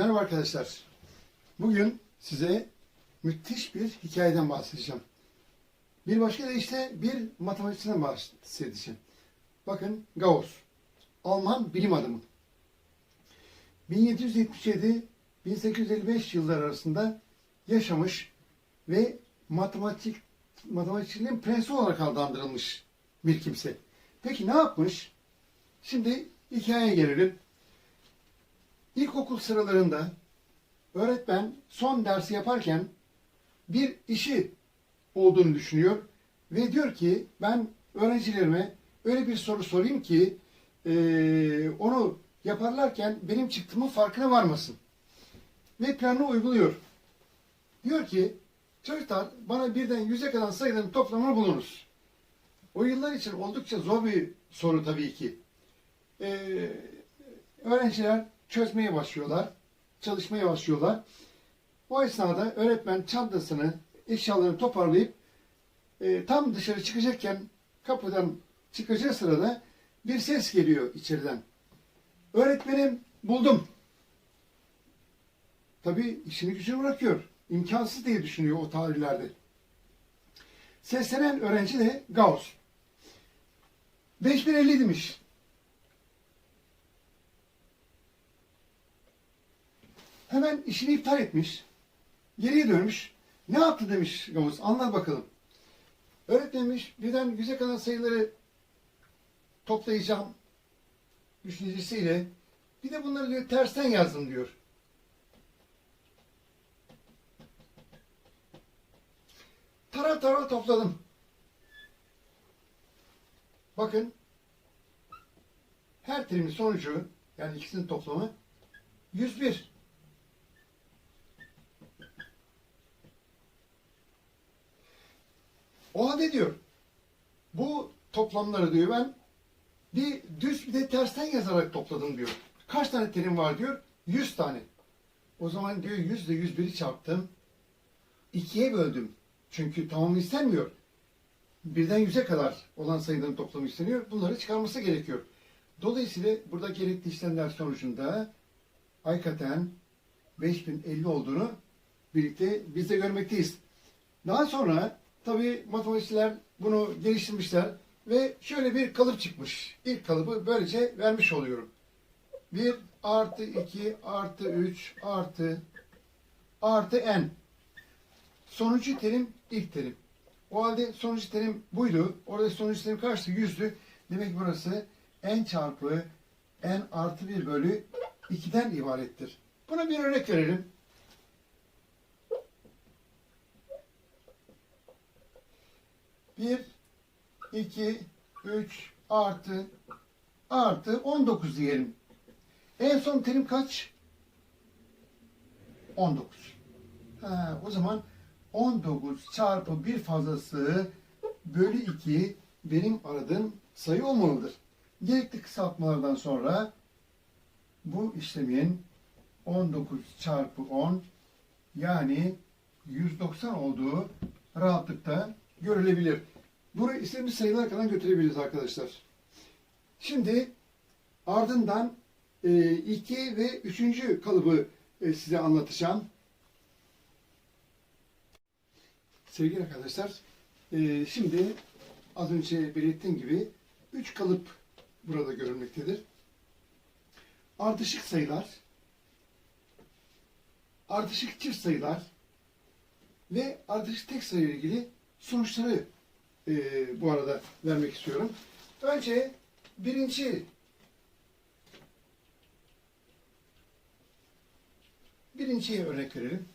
Merhaba arkadaşlar. Bugün size müthiş bir hikayeden bahsedeceğim. Bir başka deyişle bir matematikçiden bahsedeceğim. Bakın Gauss, Alman bilim adamı. 1777-1855 yılları arasında yaşamış ve matematik matematikçinin prensi olarak adlandırılmış bir kimse. Peki ne yapmış? Şimdi hikayeye gelelim. İlkokul sıralarında öğretmen son dersi yaparken bir işi olduğunu düşünüyor ve diyor ki ben öğrencilerime öyle bir soru sorayım ki eee, onu yaparlarken benim çıktığımın farkına varmasın. Ve planını uyguluyor. Diyor ki çocuklar bana birden yüze kadar sayıların toplamını bulunuz. O yıllar için oldukça zor bir soru tabii ki. Ee, öğrenciler çözmeye başlıyorlar, çalışmaya başlıyorlar. O esnada öğretmen çantasını, eşyalarını toparlayıp e, tam dışarı çıkacakken kapıdan çıkacağı sırada bir ses geliyor içeriden. Öğretmenim buldum. Tabii işini gücünü bırakıyor. İmkansız diye düşünüyor o tarihlerde. Seslenen öğrenci de Gauss. 5050 demiş. Hemen işini iptal etmiş. Geriye dönmüş. Ne yaptı demiş Gauss. Anlat bakalım. Öğretmenmiş birden yüze kadar sayıları toplayacağım düşüncesiyle bir de bunları diyor tersten yazdım diyor. Tara tara topladım. Bakın her terimin sonucu yani ikisinin toplamı 101. O halde diyor bu toplamları diyor ben bir düz bir de tersten yazarak topladım diyor. Kaç tane terim var diyor? 100 tane. O zaman diyor 100 ile 101'i çarptım. ikiye böldüm. Çünkü tamamı istenmiyor. Birden yüze kadar olan sayıların toplamı isteniyor. Bunları çıkarması gerekiyor. Dolayısıyla burada gerekli işlemler sonucunda hakikaten 5050 olduğunu birlikte biz de görmekteyiz. Daha sonra tabii matematikçiler bunu geliştirmişler ve şöyle bir kalıp çıkmış. İlk kalıbı böylece vermiş oluyorum. 1 artı 2 artı 3 artı artı n. Sonuncu terim ilk terim. O halde sonuncu terim buydu. Orada sonuncu terim kaçtı? Yüzdü. Demek ki burası n çarpı n artı 1 bölü 2'den ibarettir. Buna bir örnek verelim. Bir, iki, üç artı artı 19 diyelim. En son terim kaç? 19. Ha, o zaman 19 çarpı bir fazlası bölü 2 benim aradığım sayı olmalıdır. Gerekli kısaltmalardan sonra bu işlemin 19 çarpı 10 yani 190 olduğu rahatlıkla görülebilir. Bunu istediğimiz sayılara kadar götürebiliriz arkadaşlar. Şimdi ardından e, iki ve üçüncü kalıbı e, size anlatacağım. Sevgili arkadaşlar, e, şimdi az önce belirttiğim gibi üç kalıp burada görülmektedir. Ardışık sayılar, ardışık çift sayılar ve ardışık tek sayı ile ilgili sonuçları e, bu arada vermek istiyorum. Önce birinci birinciye örnek verelim.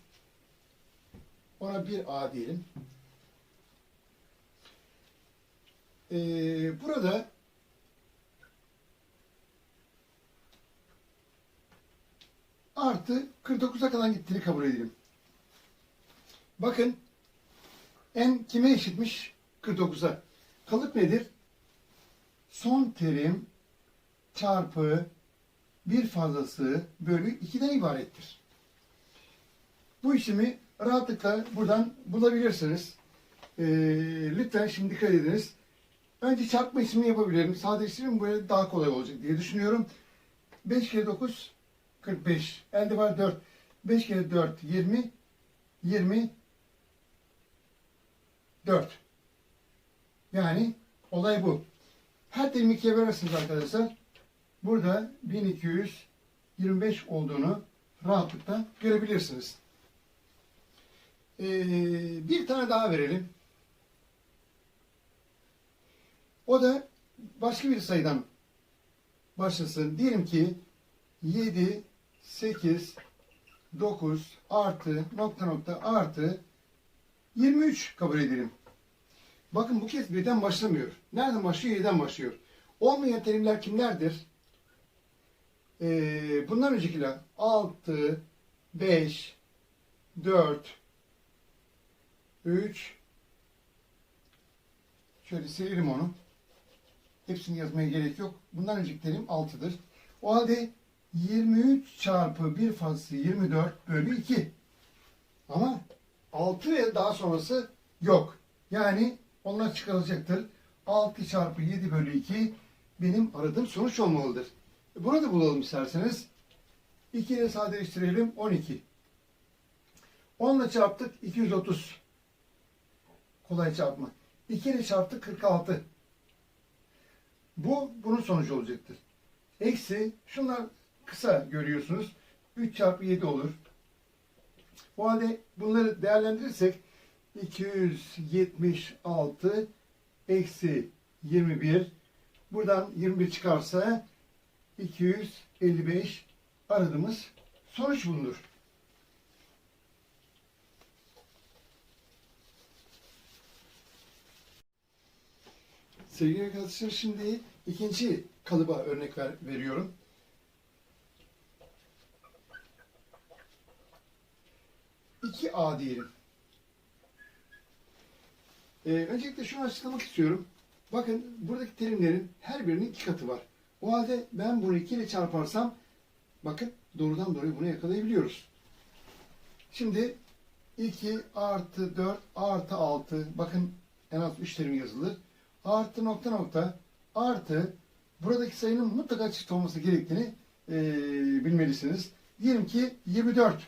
Ona bir A diyelim. Ee, burada artı 49'a kadar gittiğini kabul edelim. Bakın n kime eşitmiş? 49'a. Kalıp nedir? Son terim çarpı bir fazlası bölü 2'den ibarettir. Bu işlemi rahatlıkla buradan bulabilirsiniz. Ee, lütfen şimdi dikkat ediniz. Önce çarpma işlemini yapabilirim. Sadeleştireyim böyle daha kolay olacak diye düşünüyorum. 5 kere 9 45. Elde var 4. 5 kere 4 20. 20 4. Yani olay bu. Her terimi ikiye bölersiniz arkadaşlar. Burada 1225 olduğunu rahatlıkla görebilirsiniz. Ee, bir tane daha verelim. O da başka bir sayıdan başlasın. Diyelim ki 7, 8, 9 artı nokta nokta artı 23 kabul edelim. Bakın bu kez birden başlamıyor. Nereden başlıyor? 7'den başlıyor. Olmayan terimler kimlerdir? Ee, bundan öncekiler 6, 5, 4, 3 Şöyle silelim onu. Hepsini yazmaya gerek yok. Bundan önceki terim 6'dır. O halde 23 çarpı 1 fazlası 24 bölü 2. Ama 6 ve daha sonrası yok. Yani onlar çıkarılacaktır. 6 çarpı 7 bölü 2 benim aradığım sonuç olmalıdır. Bunu da bulalım isterseniz. 2 ile sadeleştirelim 12. 10 ile çarptık 230. Kolay çarpma. 2 ile çarptık 46. Bu bunun sonucu olacaktır. Eksi şunlar kısa görüyorsunuz. 3 çarpı 7 olur. O halde bunları değerlendirirsek 276 eksi 21 buradan 21 çıkarsa 255 aradığımız sonuç bulunur. Sevgili arkadaşlar şimdi ikinci kalıba örnek ver, veriyorum. İki A diyelim. Ee, öncelikle şunu açıklamak istiyorum. Bakın buradaki terimlerin her birinin iki katı var. O halde ben bunu 2 ile çarparsam bakın doğrudan doğruya bunu yakalayabiliyoruz. Şimdi 2 artı 4 artı 6 bakın en az 3 terim yazılır. Artı nokta nokta artı buradaki sayının mutlaka çift olması gerektiğini e, bilmelisiniz. Diyelim ki 24.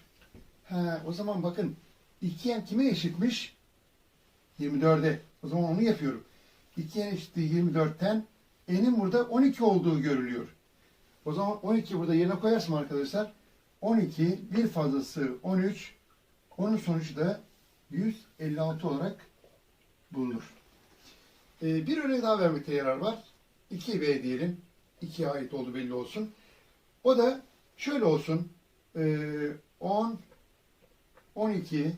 He, o zaman bakın 2n kime eşitmiş? 24'e. O zaman onu yapıyorum. 2n eşittir 24'ten n'in burada 12 olduğu görülüyor. O zaman 12 burada yerine koyarsam arkadaşlar 12 bir fazlası 13 onun sonucu da 156 olarak bulunur. Ee, bir örnek daha vermekte yarar var. 2b diyelim. 2'ye ait oldu belli olsun. O da şöyle olsun. Ee, 10 12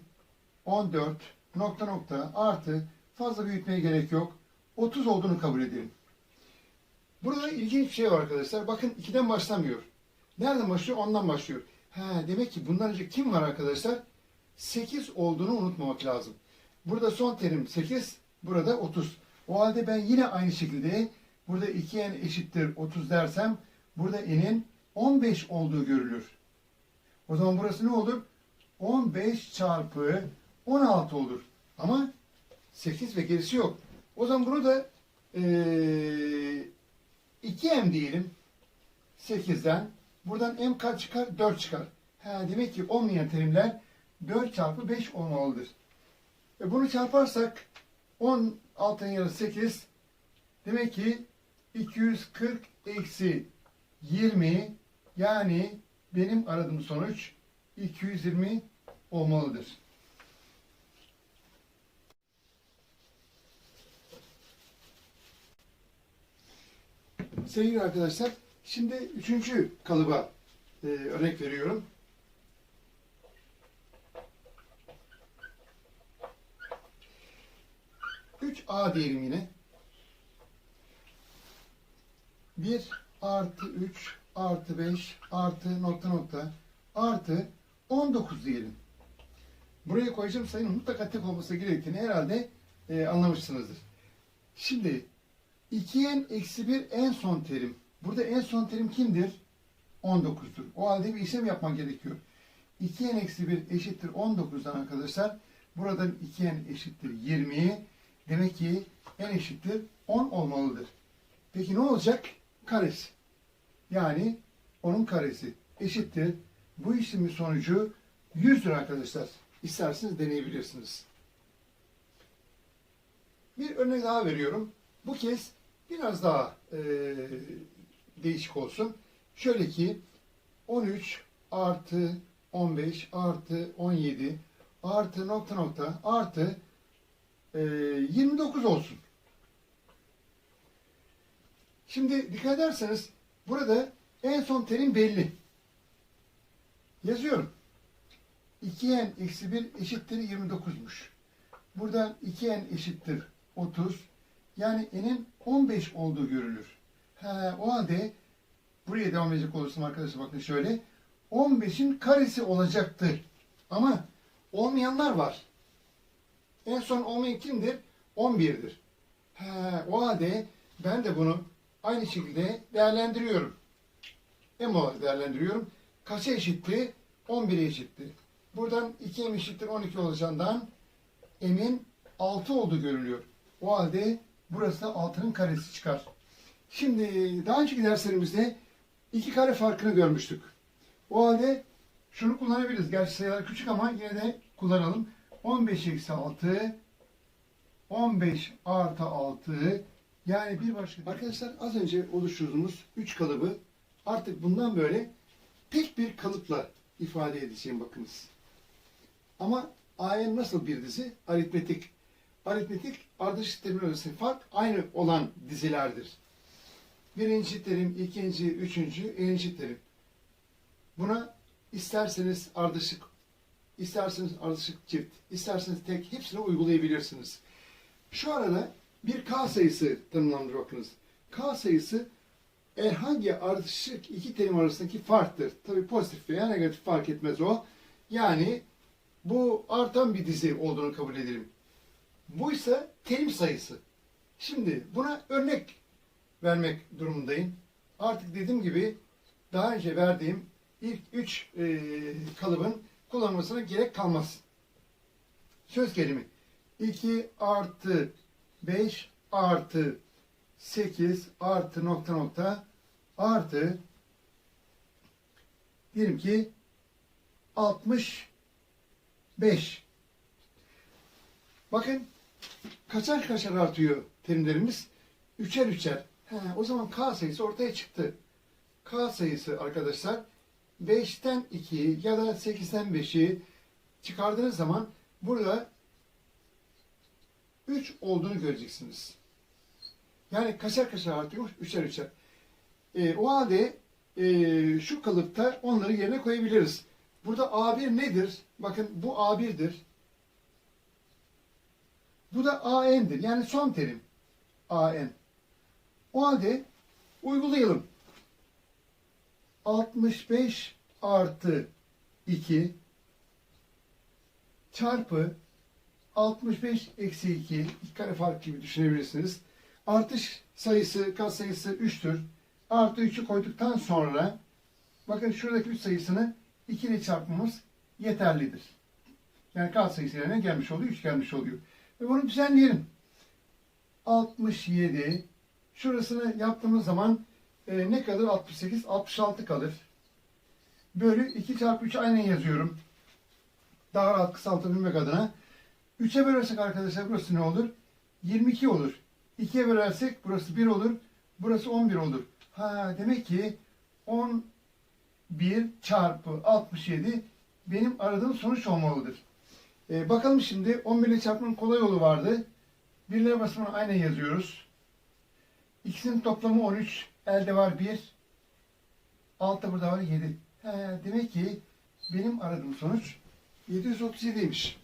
14 nokta nokta artı fazla büyütmeye gerek yok. 30 olduğunu kabul edelim. Burada ilginç bir şey var arkadaşlar. Bakın 2'den başlamıyor. Nereden başlıyor? Ondan başlıyor. Ha, demek ki bundan önce kim var arkadaşlar? 8 olduğunu unutmamak lazım. Burada son terim 8, burada 30. O halde ben yine aynı şekilde burada 2n eşittir 30 dersem burada n'in 15 olduğu görülür. O zaman burası ne olur? 15 çarpı 16 olur. Ama 8 ve gerisi yok. O zaman bunu da ee, 2m diyelim 8'den. Buradan m kaç çıkar? 4 çıkar. Ha, demek ki olmayan terimler 4 çarpı 5 olmalıdır. E bunu çarparsak 10 altın yarı 8 demek ki 240 eksi 20 yani benim aradığım sonuç 220 olmalıdır. Sevgili arkadaşlar, şimdi üçüncü kalıba e, örnek veriyorum. Üç A diyelim yine. 1 artı 3 artı 5 artı nokta nokta artı 19 diyelim. Buraya koyacağım sayının mutlaka tek olması gerektiğini herhalde e, anlamışsınızdır. Şimdi 2n eksi 1 en son terim. Burada en son terim kimdir? 19'dur. O halde bir işlem yapman gerekiyor. 2n eksi 1 eşittir 19'dan arkadaşlar. Buradan 2n eşittir 20. Demek ki n eşittir 10 olmalıdır. Peki ne olacak? Karesi. Yani onun karesi. eşittir. Bu işlemin sonucu 100'dür arkadaşlar. İsterseniz deneyebilirsiniz. Bir örnek daha veriyorum. Bu kez biraz daha eee, değişik olsun. Şöyle ki 13 artı 15 artı 17 artı nokta nokta artı eee, 29 olsun. Şimdi dikkat ederseniz burada en son terim belli. Yazıyorum. 2n eksi 1 eşittir 29'muş. Buradan 2n eşittir 30. Yani n'in 15 olduğu görülür. He, o halde buraya devam edecek olursam arkadaşlar bakın şöyle. 15'in karesi olacaktır. Ama olmayanlar var. En son olmayan kimdir? 11'dir. He, o halde ben de bunu aynı şekilde değerlendiriyorum. M olarak değerlendiriyorum. Kaça eşitti? 11'e eşitti. Buradan 2m eşittir 12 olacağından m'in 6 olduğu görülüyor. O halde burası da 6'nın karesi çıkar. Şimdi daha önceki derslerimizde iki kare farkını görmüştük. O halde şunu kullanabiliriz. Gerçi sayılar küçük ama yine de kullanalım. 15 eksi 6 15 artı 6 yani bir başka... Arkadaşlar az önce oluşturduğumuz 3 kalıbı artık bundan böyle tek bir kalıpla ifade edeceğim bakınız. Ama AN nasıl bir dizi? Aritmetik. Aritmetik ardışık terimler arasındaki fark aynı olan dizilerdir. Birinci terim, ikinci, üçüncü, enci terim. Buna isterseniz ardışık, isterseniz ardışık çift, isterseniz tek hepsini uygulayabilirsiniz. Şu arada bir K sayısı tanımlandır bakınız. K sayısı herhangi ardışık iki terim arasındaki farktır. Tabi pozitif veya negatif fark etmez o. Yani bu artan bir dizi olduğunu kabul edelim. Bu ise terim sayısı. Şimdi buna örnek vermek durumundayım. Artık dediğim gibi daha önce verdiğim ilk üç e, kalıbın kullanılmasına gerek kalmaz. Söz gelimi 2 artı 5 artı 8 artı nokta nokta artı diyelim ki 65 Bakın kaçar kaçar artıyor terimlerimiz? Üçer üçer. He, o zaman K sayısı ortaya çıktı. K sayısı arkadaşlar 5'ten 2'yi ya da 8'den 5'i çıkardığınız zaman burada 3 olduğunu göreceksiniz. Yani kaçar kaçar artıyormuş, üçer üçer. E, o halde e, şu kalıpta onları yerine koyabiliriz. Burada A1 nedir? Bakın bu A1'dir. Bu da AN'dir. Yani son terim. AN. O halde uygulayalım. 65 artı 2 çarpı 65 eksi 2 iki kare fark gibi düşünebilirsiniz. Artış sayısı, kat sayısı 3'tür. Artı 3'ü koyduktan sonra bakın şuradaki 3 sayısını 2 ile çarpmamız yeterlidir. Yani kat sayısı yerine gelmiş oluyor, 3 gelmiş oluyor. Ve bunu düzenleyelim. 67 şurasını yaptığımız zaman e, ne kalır? 68, 66 kalır. Bölü 2 çarpı 3 aynen yazıyorum. Daha rahat kısaltabilmek adına. 3'e bölersek arkadaşlar burası ne olur? 22 olur. 2'ye bölersek burası 1 olur. Burası 11 olur. Ha demek ki 11 çarpı 67 benim aradığım sonuç olmalıdır. Ee, bakalım şimdi 11 ile çarpmanın kolay yolu vardı. Birler basamağını aynen yazıyoruz. İkisinin toplamı 13. Elde var 1. Altta burada var 7. He, demek ki benim aradığım sonuç 737'ymiş.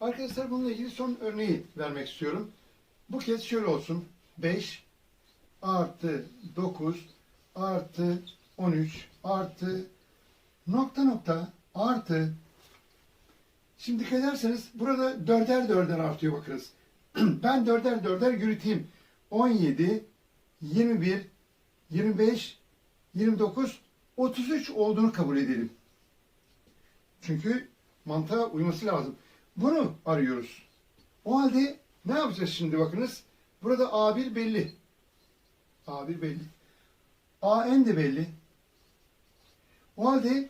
Arkadaşlar bununla ilgili son örneği vermek istiyorum. Bu kez şöyle olsun. 5 artı 9 artı 13 artı nokta nokta artı Şimdi dikkat ederseniz burada dörder dörder artıyor bakınız. ben dörder dörder yürüteyim. 17, 21, 25, 29, 33 olduğunu kabul edelim. Çünkü mantığa uyması lazım. Bunu arıyoruz. O halde ne yapacağız şimdi bakınız. Burada A1 belli. A1 belli. AN de belli. O halde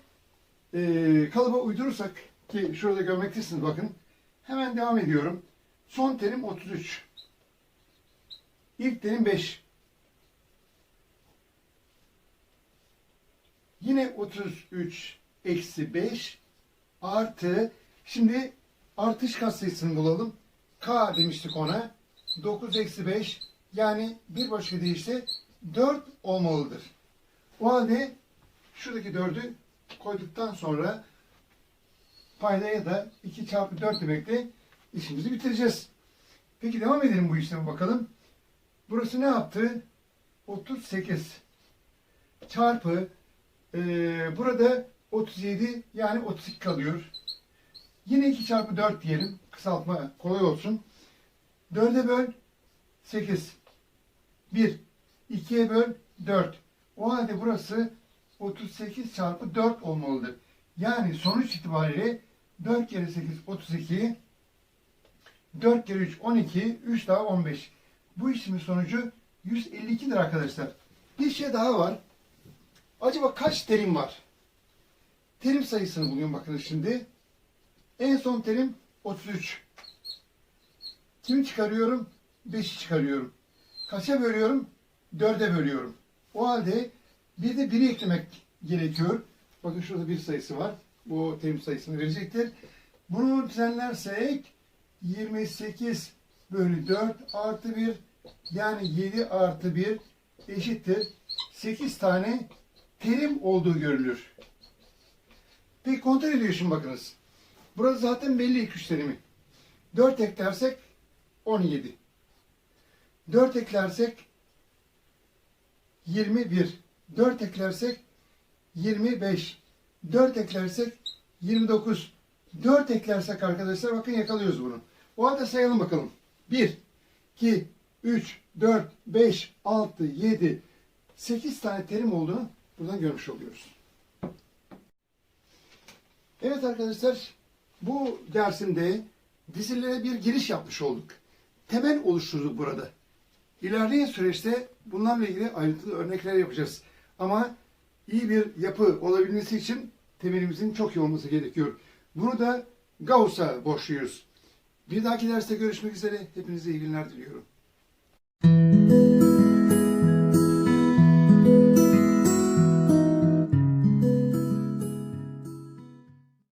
e, kalıba uydurursak ki şurada görmektesiniz bakın. Hemen devam ediyorum. Son terim 33. İlk terim 5. Yine 33 eksi 5 artı şimdi artış katsayısını bulalım. K demiştik ona. 9 eksi 5 yani bir başka deyişle 4 olmalıdır. O halde şuradaki 4'ü koyduktan sonra paydaya da 2 çarpı 4 demekle işimizi bitireceğiz. Peki devam edelim bu işleme bakalım. Burası ne yaptı? 38 çarpı ee, burada 37 yani 32 kalıyor. Yine 2 çarpı 4 diyelim. Kısaltma kolay olsun. 4'e böl 8. 1. 2'ye böl 4. O halde burası 38 çarpı 4 olmalıdır. Yani sonuç itibariyle 4 kere 8 32. 4 kere 3 12. 3 daha 15. Bu işlemin sonucu 152'dir arkadaşlar. Bir şey daha var. Acaba kaç terim var? Terim sayısını buluyorum bakın şimdi. En son terim 33. Kimi çıkarıyorum? 5'i çıkarıyorum. Kaça bölüyorum? 4'e bölüyorum. O halde bir de 1'i eklemek gerekiyor. Bakın şurada bir sayısı var. Bu terim sayısını verecektir. Bunu düzenlersek 28 bölü 4 artı 1 yani 7 artı 1 eşittir. 8 tane terim olduğu görülür. Peki kontrol ediyor şimdi bakınız. Burası zaten belli ilk terimi. 4 eklersek 17. 4 eklersek 21. 4 eklersek 25. 4 eklersek 29. 4 eklersek arkadaşlar bakın yakalıyoruz bunu. O halde sayalım bakalım. 1, 2, 3, 4, 5, 6, 7, 8 tane terim olduğunu buradan görmüş oluyoruz. Evet arkadaşlar bu dersimde dizilere bir giriş yapmış olduk. Temel oluşturduk burada. İlerleyen süreçte bunlarla ilgili ayrıntılı örnekler yapacağız. Ama iyi bir yapı olabilmesi için temelimizin çok iyi olması gerekiyor. Bunu da Gauss'a borçluyuz. Bir dahaki derste görüşmek üzere. Hepinize iyi günler diliyorum.